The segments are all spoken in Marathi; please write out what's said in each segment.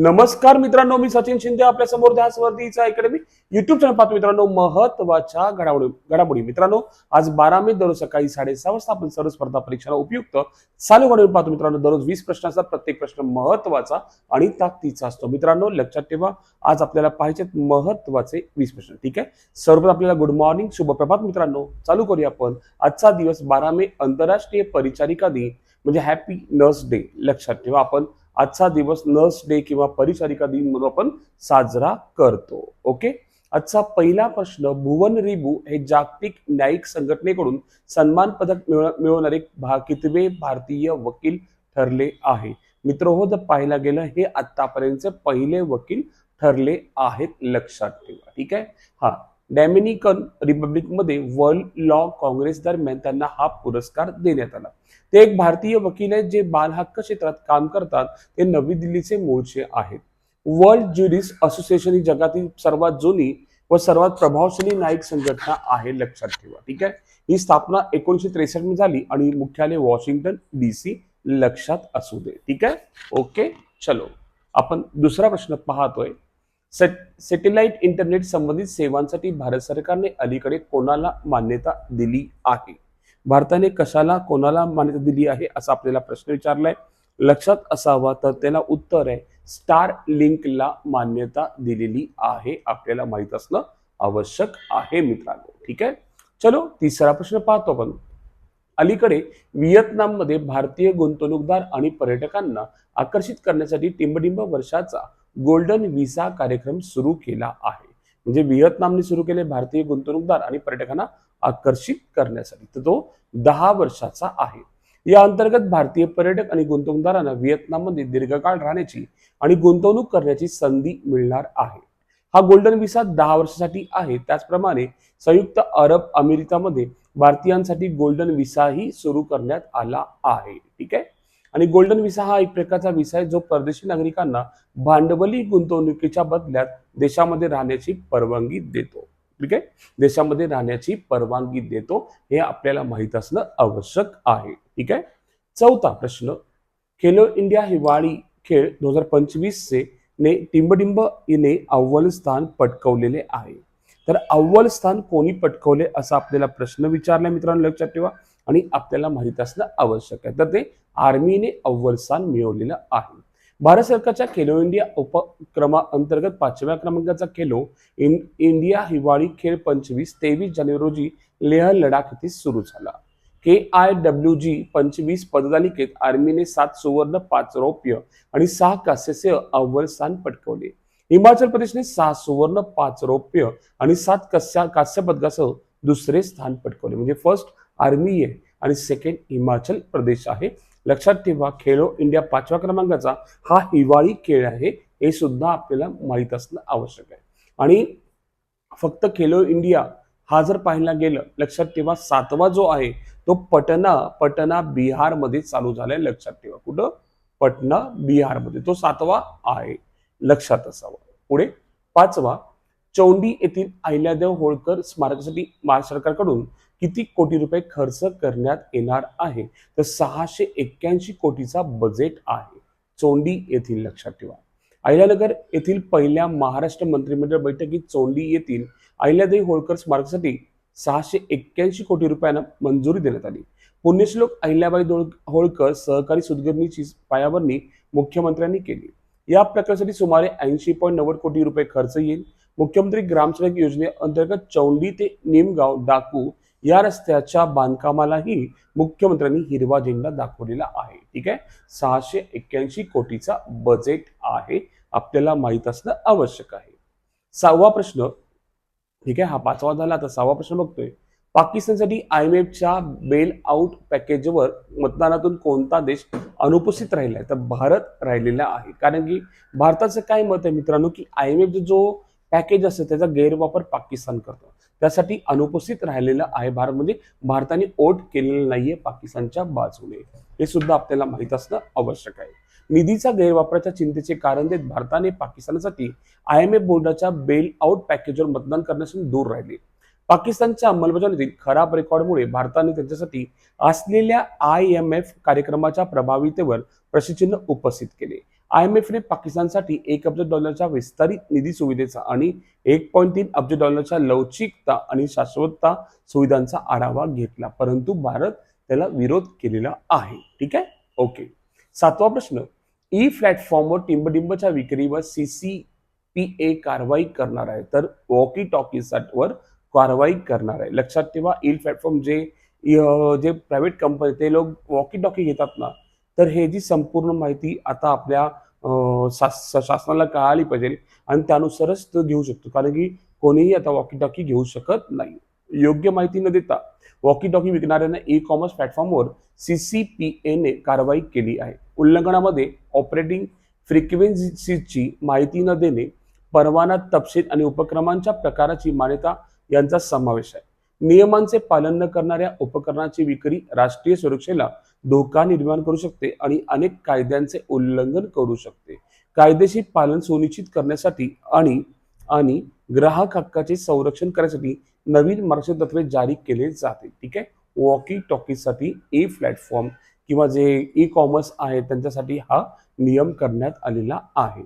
नमस्कार मित्रांनो मी सचिन शिंदे आपल्यासमोर ध्यासवर्धीचा अकॅडमी युट्यूब चॅनल पाहतो मित्रांनो महत्त्वाच्या घडामोडी घडामोडी. मित्रांनो आज बारा मे दररोज सकाळी साडेसहा वाजता आपण सर्व स्पर्धा परीक्षाला उपयुक्त चालू घडामोडी पाहतो मित्रांनो. दररोज वीस प्रश्न असतात प्रत्येक प्रश्न महत्त्वाचा आणि ताकदीचा असतो. मित्रांनो लक्षात ठेवा आज आपल्याला पाहिजेत महत्त्वाचे वीस प्रश्न. ठीक आहे? सर्वप्रथम आपल्याला गुड मॉर्निंग शुभ प्रभात मित्रांनो. चालू करूया आपण. आजचा दिवस बारा मे आंतरराष्ट्रीय परिचारिका दिन म्हणजे हॅपी नर्स डे लक्षात ठेवा आपण. आजचा दिवस नर्स डे किंवा परिचारिका दिन म्हणून आपण साजरा करतो. ओके आजचा पहिला प्रश्न भुवन रिबू हे जागतिक न्यायिक संघटनेकडून सन्मान पदक मिळवणारे भा कितवे भारतीय वकील ठरले आहे? मित्र हो जर पाहायला गेलं हे आतापर्यंतचे पहिले वकील ठरले आहेत लक्षात ठेवा. ठीक आहे? हा. डॅमिनिकन रिपब्लिकमध्ये वर्ल्ड लॉ काँग्रेस दरम्यान त्यांना हा पुरस्कार देण्यात आला. ते एक भारतीय वकील आहेत जे बालहक्क क्षेत्रात काम करतात. ते नवी दिल्लीचे मूळचे आहेत. वर्ल्ड ज्युरिस असोसिएशन ही जगातील सर्वात जुनी व सर्वात प्रभावशाली न्यायिक संघटना आहे लक्षात ठेवा. ठीक आहे? ही स्थापना एकोणीशे त्रेसष्टमध्ये झाली आणि मुख्यालय वॉशिंग्टन डी सी लक्षात असू दे. ठीक आहे? ओके? चलो. आपण दुसरा प्रश्न पाहतोय. सेट सॅटेलाइट इंटरनेट संबंधित सेवांसाठी भारत सरकारने अलीकडे कोणाला मान्यता दिली आहे? भारताने कशाला कोणाला मान्यता दिली आहे असा आपल्याला प्रश्न विचारलाय. लक्षात असावा तर त्याला उत्तर आहे. स्टार लिंकला मान्यता दिलेली आहे आपल्याला माहीत असणं आवश्यक आहे मित्रांनो. ठीक आहे? चलो तिसरा प्रश्न पाहतो आपण. अलीकडे व्हिएतनाममध्ये भारतीय गुंतवणूकदार आणि पर्यटकांना आकर्षित करण्यासाठी टिंबडिंब वर्षाचा गोल्डन व्हिसा कार्यक्रम सुरू केला आहे. म्हणजे व्हिएतनामने सुरू केले भारतीय गुंतवणूकदार आणि पर्यटकांना आकर्षित करण्यासाठी. तर तो दहा वर्षाचा आहे. या अंतर्गत भारतीय पर्यटक आणि गुंतवणूकदारांना व्हिएतनाममध्ये दीर्घकाळ राहण्याची आणि गुंतवणूक करण्याची संधी मिळणार आहे. हा गोल्डन व्हिसा दहा वर्षासाठी आहे. त्याचप्रमाणे संयुक्त अरब अमेरिकामध्ये भारतीयांसाठी गोल्डन व्हिसाही सुरू करण्यात आला आहे. ठीक आहे? आणि गोल्डन व्हिसा हा एक प्रकारचा व्हिसा आहे जो परदेशी नागरिकांना भांडवली गुंतवणुकीच्या बदल्यात देशामध्ये राहण्याची परवानगी देतो. ठीक आहे? देशामध्ये राहण्याची परवानगी देतो हे आपल्याला माहीत असणं आवश्यक आहे. ठीक आहे? चौथा प्रश्न. खेलो इंडिया हिवाळी खेळ दोन हजार पंचवीस चे ने टिंबडिंब हिने अव्वल स्थान पटकवलेले आहे. तर अव्वल स्थान कोणी पटकवले असा आपल्याला प्रश्न विचारला मित्रांनो लक्षात ठेवा. आणि आपल्याला माहीत असणं आवश्यक आहे. तर ते आर्मीने अव्वल स्थान मिळवलेलं आहे. भारत सरकारच्या खेलो इंडिया उपक्रमा अंतर्गत पाचव्या क्रमांकाचा खेलो इन इंडिया हिवाळी खेळ पंचवीस तेवीस जानेवारी रोजी लेह लडाख येथे सुरू झाला. के आय डब्ल्यू जी पंचवीस पदतालिकेत आर्मीने सात सुवर्ण पाच रौप्य आणि सहा कांस्याचे अव्वल स्थान पटकवले. हिमाचल प्रदेशने सहा सुवर्ण पाच रौप्य आणि सात कस्या कास्य पदकासह दुसरे स्थान पटकवले. म्हणजे फर्स्ट आर्मी आहे आणि सेकंड हिमाचल प्रदेश आहे. लक्षात ठेवा खेलो इंडिया पाचव्या क्रमांकाचा हा हिवाळी खेळ आहे. हे सुद्धा आपल्याला माहीत असणं आवश्यक आहे. आणि फक्त खेलो इंडिया हा जर पाहायला गेलं लक्षात ठेवा सातवा जो आहे तो पटना पटना बिहारमध्ये चालू झालाय. लक्षात ठेवा कुठं? पटना बिहारमध्ये. तो सातवा आहे. लक्षात असावा. पुढे पाचवा चौंडी येथील अहिल्यादेव होळकर स्मारकासाठी महाराष्ट्र सरकारकडून किती कोटी रुपये खर्च करण्यात येणार आहे? तर सहाशे एक्क्याऐंशी कोटीचा बजेट आहे. चोंडी येथील लक्षात ठेवा. अहिल्यानगर येथील पहिल्या महाराष्ट्र मंत्रिमंडळ बैठकीत चोंडी येथील अहिल्यादेवी होळकर स्मारकासाठी सहाशे एक्क्याऐंशी कोटी रुपयांना मंजुरी देण्यात आली. पुण्यश्लोक अहिल्याबाई होळकर सहकारी सुदगिरणीची पायाभरणी मुख्यमंत्र्यांनी केली. या प्रकल्पासाठी सुमारे ऐंशी पॉईंट नव्वद कोटी रुपये खर्च येईल. मुख्यमंत्री ग्रामसडक योजनेअंतर्गत चौंडी ते निमगाव डाकू या रस्त्याच्या बांधकामालाही मुख्यमंत्र्यांनी हिरवा झेंडा दाखवलेला आहे. ठीक आहे? सहाशे एक्क्याऐंशी कोटीचा बजेट आहे. आपल्याला माहीत असणं आवश्यक आहे. सहावा प्रश्न. ठीक आहे? हा पाचवा झाला. आता सहावा प्रश्न बघतोय. पाकिस्तानसाठी आय एम एफच्या बेल आउट पॅकेजवर मतदानातून कोणता देश अनुपस्थित राहिलाय? तर भारत राहिलेला आहे. कारण की भारताचं काय मत आहे मित्रांनो की आय एम एफ जो पॅकेज असतं त्याचा गैरवापर पाकिस्तान करतो. त्यासाठी अनुपस्थित राहिलेलं आहे भारत म्हणजे भारताने ओट केलेलं नाहीये पाकिस्तानच्या बाजूने. हे सुद्धा आपल्याला माहीत असणं आवश्यक आहे. निधीचा गैरवापराच्या चिंतेचे कारण देत भारताने पाकिस्तानासाठी आय एम एफ बोर्डाच्या बेल आउट पॅकेजवर मतदान करण्यापासून दूर राहिले. पाकिस्तानच्या अंमलबजावणीतील खराब रेकॉर्डमुळे भारताने त्यांच्यासाठी असलेल्या आय एम एफ कार्यक्रमाच्या प्रभावितेवर प्रश्नचिन्ह उपस्थित केले. आय एम एफने पाकिस्तानसाठी एक अब्ज डॉलरच्या विस्तारित निधी सुविधेचा आणि एक पॉईंट तीन अब्ज डॉलरच्या लवचिकता आणि शाश्वतता सुविधांचा आढावा घेतला परंतु भारत त्याला विरोध केलेला आहे. ठीक आहे? ओके. सातवा प्रश्न. ई प्लॅटफॉर्मवर टिंबटिंबच्या विक्रीवर सी सी पी ए कारवाई करणार आहे. तर वॉकी टॉकीजवर कारवाई करणार आहे. लक्षात ठेवा ई प्लॅटफॉर्म जे जे प्रायव्हेट कंपनी ते लोक वॉकी टॉकी घेतात ना तर हे जी संपूर्ण माहिती आता आपल्या शास- शासनाला कळाली पाहिजे आणि त्यानुसारच तो घेऊ शकतो. कारण की कोणीही आता वॉकी टॉकी घेऊ शकत नाही. योग्य माहिती न देता वॉकी टॉकी विकणाऱ्यांना ई कॉमर्स प्लॅटफॉर्मवर सी सी पी एने कारवाई केली आहे. उल्लंघनामध्ये ऑपरेटिंग फ्रिक्वेन्सीची माहिती न देणे परवाना तपशील आणि उपक्रमांच्या प्रकाराची मान्यता यांचा समावेश आहे. नियमांचे पालन न करणाऱ्या उपकरणाची विक्री राष्ट्रीय सुरक्षेला धोका निर्माण करू शकते आणि अनेक कायद्यांचे उल्लंघन करू शकते. कायदेशीर पालन सुनिश्चित करण्यासाठी आणि आणि ग्राहक हक्काचे संरक्षण करण्यासाठी नवीन मार्गदर्शक तत्वे जारी केले जाते. ठीक आहे? वॉकी टॉकीसाठी ए प्लॅटफॉर्म किंवा जे ई कॉमर्स आहे त्यांच्यासाठी हा नियम करण्यात आलेला आहे.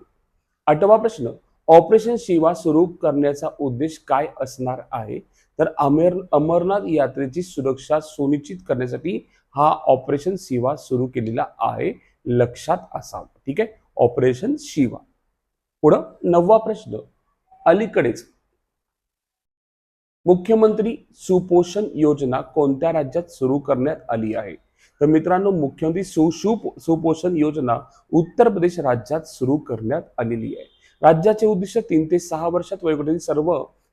आठवा प्रश्न ऑपरेशन शिवा सुरू करण्याचा उद्देश काय असणार आहे? तर अमेर अमरनाथ यात्रेची सुरक्षा सुनिश्चित करण्यासाठी हा ऑपरेशन शिवा सुरू केलेला आहे. लक्षात असावं. ठीक आहे? ऑपरेशन शिवा. पुढं नववा प्रश्न. अलीकडेच मुख्यमंत्री सुपोषण योजना कोणत्या राज्यात सुरू करण्यात आली आहे? तर मित्रांनो मुख्यमंत्री सु सुपोषण योजना उत्तर प्रदेश राज्यात सुरू करण्यात आलेली आहे. राज्याचे उद्दिष्ट तीन ते सहा वर्षात वयोगटातील सर्व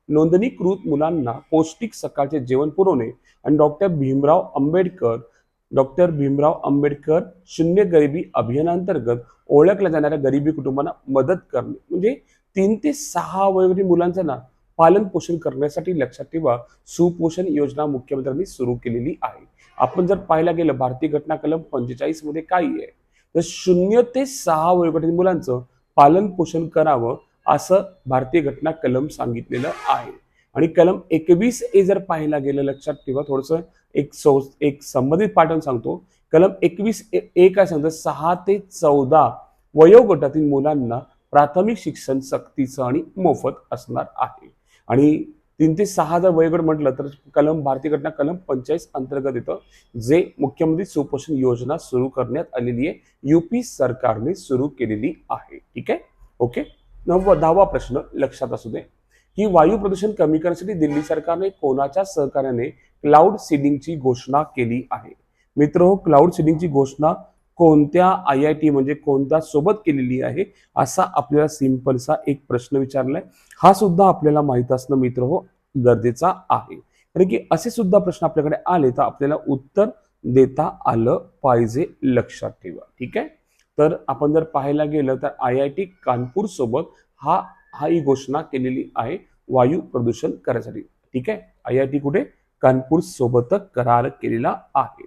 नोंदणीकृत मुलांना पौष्टिक सकाळचे जेवण पुरवणे. आणि डॉक्टर भीमराव आंबेडकर डॉक्टर भीमराव आंबेडकर शून्य गरिबी अभियानांतर्गत ओळखल्या जाणाऱ्या गरिबी कुटुंबांना मदत करणे. म्हणजे तीन ते सहा वयोगटातील मुलांचं ना पालन पोषण करण्यासाठी लक्षात ठेवा सुपोषण योजना मुख्यमंत्र्यांनी सुरू केलेली आहे. आपण जर पाहायला गेलं भारतीय घटना कलम पंचेचाळीसमध्ये काय आहे? तर शून्य ते सहा वयोगटातील मुलांचं पालन पोषण करावं असं भारतीय घटना कलम सांगितलेलं आहे. आणि कलम एकवीस ए जर पाहायला गेलं लक्षात ठेवा थोडस एक सौ एक संबंधित पाठवून सांगतो. कलम एकवीस ए ए काय सांगतं? सहा ते चौदा वयोगटातील मुलांना प्राथमिक शिक्षण सक्तीचं आणि मोफत असणार आहे. आणि तीन ते सहा हजार वयोगट म्हटलं तर कलम भारतीय घटना कलम पंचाळीस अंतर्गत येतं जे मुख्यमंत्री सुपोषण योजना सुरू करण्यात आलेली आहे. युपी सरकारने सुरू केलेली आहे. ठीक आहे? ओके? नववा दहावा प्रश्न लक्षात असू दे. की वायू प्रदूषण कमी करण्यासाठी दिल्ली सरकारने कोणाच्या सहकार्याने क्लाउड सीडिंगची घोषणा केली आहे? मित्र हो क्लाउड सीडिंगची घोषणा कोणत्या आय आय टी म्हणजे कोणत्या सोबत केलेली आहे असा आपल्याला सिंपलसा एक प्रश्न विचारलाय. हा सुद्धा आपल्याला माहीत असणं मित्र हो गरजेचा आहे. कारण की असे सुद्धा प्रश्न आपल्याकडे आले तर आपल्याला उत्तर देता आलं पाहिजे लक्षात ठेवा. ठीक आहे? तर आपण जर पाहायला गेलं तर आय आय टी कानपूर सोबत हा हा ही घोषणा केलेली आहे वायू प्रदूषण करण्यासाठी. ठीक आहे? आय आय टी कुठे? कानपूर सोबत करार केलेला आहे.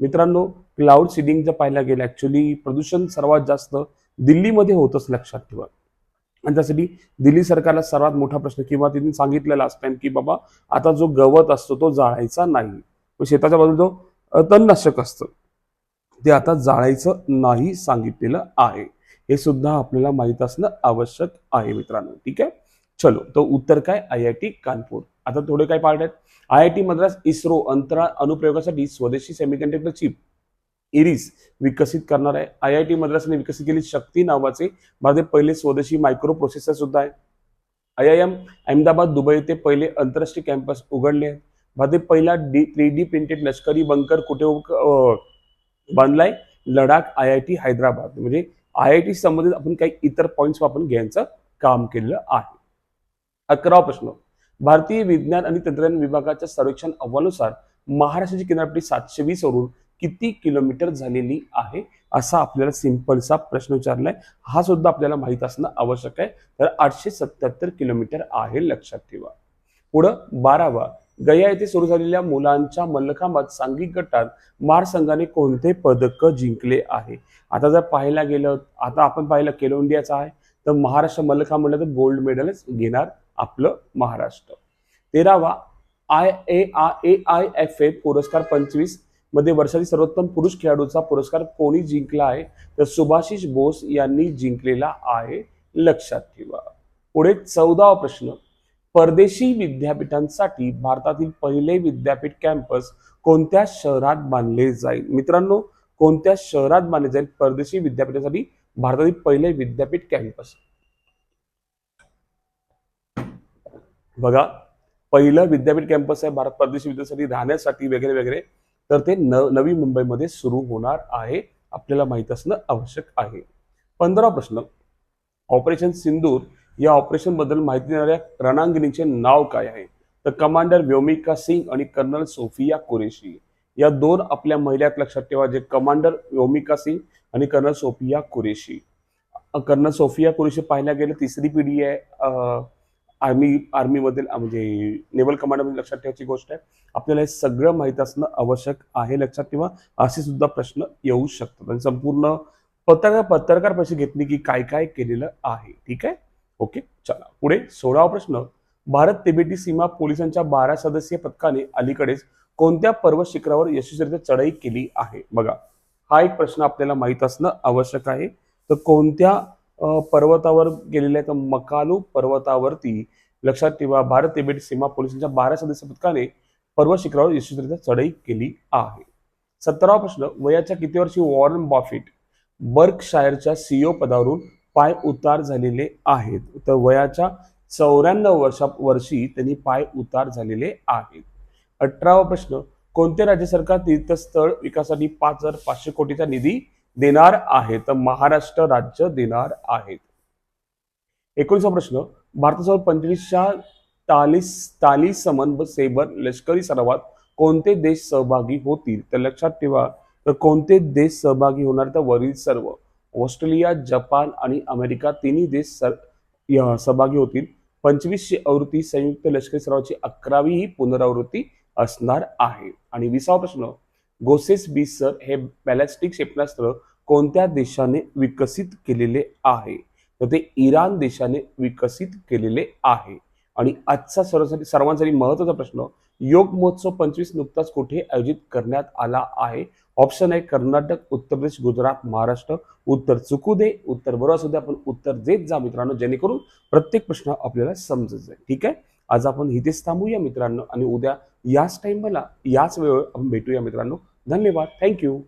मित्रांनो क्लाउड सीडिंग जर पाहायला गेलं ऍक्च्युली प्रदूषण सर्वात जास्त दिल्लीमध्ये होतच लक्षात ठेवा. आणि त्यासाठी दिल्ली सरकारला सर्वात मोठा प्रश्न किंवा त्यांनी सांगितलेला लास्ट टाइम की बाबा आता जो गवत असतो तो जाळायचा नाही. मग शेताच्या बाजूला जो तणनाशक असतं ते आता जाळायचं नाही सांगितलेलं आहे. हे सुद्धा आपल्याला माहीत असणं आवश्यक आहे मित्रांनो ठीक आहे? चलो तो उत्तर काय? I I T Kanpur. आता थोडे काय पार्ट आहेत. I I T Madras ISRO अंतराळ अनुप्रयोगासाठी स्वदेशी सेमीकंडक्टर चिप इरिस विकसित करणार आहे. आय आय टी मद्रासने विकसित केली शक्ती नावाचे भारतीय पहिले स्वदेशी मायक्रो प्रोसेसर सुद्धा आहे. I I M Ahmedabad Dubai येथे पहिले आंतरराष्ट्रीय कॅम्पस उघडले आहेत. भारतीय पहिला डी थ्री डी प्रिंटेड लष्करी बंकर कुठे बांधलाय? Ladakh I I T Hyderabad. म्हणजे आय आय टी संबंधित आपण काही इतर पॉईंट्स आपण घ्यायचं काम केलेलं आहे. अकरावा प्रश्न. भारतीय विज्ञान आणि तंत्रज्ञान विभागाच्या सर्वेक्षण अहवालानुसार महाराष्ट्राची किनारपट्टी सातशे वीस वरून किती किलोमीटर झालेली आहे? असा आपल्याला सिंपलचा प्रश्न विचारलाय. हा सुद्धा आपल्याला माहीत असणं आवश्यक आहे. तर आठशे सत्याहत्तर किलोमीटर आहे लक्षात ठेवा. पुढं बारावा. गया येथे सुरू झालेल्या मुलांच्या मल्लखांबात सांघिक गटात मार संघाने कोणते पदक जिंकले आहे? आता जर पाहायला गेलं आता आपण पाहिलं केलो इंडियाचा आहे. तर महाराष्ट्र मल्लखांब म्हणलं तर गोल्ड मेडलच घेणार आपलं महाराष्ट्र. तेरावा I A A I F A पुरस्कार पंचवीसमध्ये वर्षातील सर्वोत्तम पुरुष खेळाडूचा पुरस्कार कोणी जिंकला आहे? तर सुभाशिष बोस यांनी जिंकलेला आहे लक्षात ठेवा. पुढे चौदावा प्रश्न. परदेशी विद्यापीठांसाठी भारतातील पहिले विद्यापीठ कॅम्पस कोणत्या शहरात बांधले जाईल? मित्रांनो कोणत्या शहरात बांधले जाईल? परदेशी विद्यापीठासाठी भारतातील पहिले विद्यापीठ कॅम्पस. बघा पहिलं विद्यापीठ कॅम्पस आहे भारत परदेशी विद्यार्थ्यांसाठी राहण्यासाठी वगैरे वगैरे. तर ते न नवी मुंबईमध्ये सुरू होणार आहे आपल्याला माहीत असणं आवश्यक आहे. पंधरा प्रश्न. ऑपरेशन सिंदूर या ऑपरेशनबद्दल माहिती देणाऱ्या रणांगिणीचे नाव काय आहे? तर कमांडर व्योमिका सिंग आणि कर्नल सोफिया कुरेशी. या दोन आपल्या महिला लक्षात ठेवा जे कमांडर व्योमिका सिंग आणि colonel Sofia Qureshi. Colonel Sofia Qureshi पाहायला गेलं तिसरी पिढी आहे आर्मी आर्मीमधील म्हणजे नेव्हल कमांडमध्ये लक्षात ठेवायची गोष्ट आहे. आपल्याला हे सगळं माहीत असणं आवश्यक आहे. लक्षात ठेवा असे सुद्धा प्रश्न येऊ शकतात. आणि संपूर्ण पत्रकार पत्रकार परिषद घेतली की काय काय केलेलं आहे. ठीक आहे? ओके चला. पुढे सोळावा प्रश्न. भारत तिबेटी सीमा पोलिसांच्या बारा सदस्यीय पथकाने अलीकडेच कोणत्या पर्वत शिखरावर यशस्वीरित्या चढाई केली आहे? बघा हा एक प्रश्न आपल्याला माहीत असणं आवश्यक आहे. तर कोणत्या पर्वतावर गेलेल्या तर मकालू पर्वतावरती लक्षात ठेवा भारत तिबेट सीमा पोलिसांच्या बारा सदस्य पथकाने पर्वत शिखरावर यशस्वीरित्या चढाई केली आहे. सतरावा प्रश्न वयाच्या किती वर्षी वॉरन बॉफिट बर्कशायरच्या सीईओ पदावरून पाय उतार झालेले आहेत? तर वयाच्या चौऱ्याण्णव वर्षा वर्षी त्यांनी पाय उतार झालेले आहेत. अठरावा प्रश्न कोणते राज्य सरकार तीर्थस्थळ विकासासाठी पाच हजार पाचशे कोटीचा निधी देणार आहे तर महाराष्ट्र राज्य देणार आहेत. एकोणीसा प्रश्न भारतासोबत पंचवीसच्या तालीस ताली समन सेबर लष्करी सरावात कोणते देश सहभागी होतील? तर लक्षात ठेवा तर कोणते देश सहभागी होणार? तर वरील सर्व ऑस्ट्रेलिया जपान आणि अमेरिका तिन्ही देश सर सहभागी होतील. पंचवीसशे आवृत्ती संयुक्त लष्करी सरावाची अकरावी ही पुनरावृत्ती असणार आहे. आणि विसावा प्रश्न गोसेस बी सर हे बॅलॅस्टिक क्षेपणास्त्र कोणत्या देशाने विकसित केलेले आहे? तर ते इराण देशाने विकसित केलेले आहे. आणि आजचा सर्वांसाठी सर्वांसाठी महत्त्वाचा प्रश्न योग महोत्सव पंचवीस नुकताच कुठे आयोजित करण्यात आला आहे? ऑप्शन आहे कर्नाटक उत्तर प्रदेश गुजरात महाराष्ट्र उत्तर चुकू दे उत्तर बरोबर असू दे आपण उत्तर देत जा मित्रांनो जेणेकरून प्रत्येक प्रश्न आपल्याला समजत जाईल. ठीक आहे? आज आपण इथेच थांबूया मित्रांनो आणि उद्या याच टाईमला याच वेळेवर आपण भेटूया मित्रांनो. धन्यवाद. थँक्यू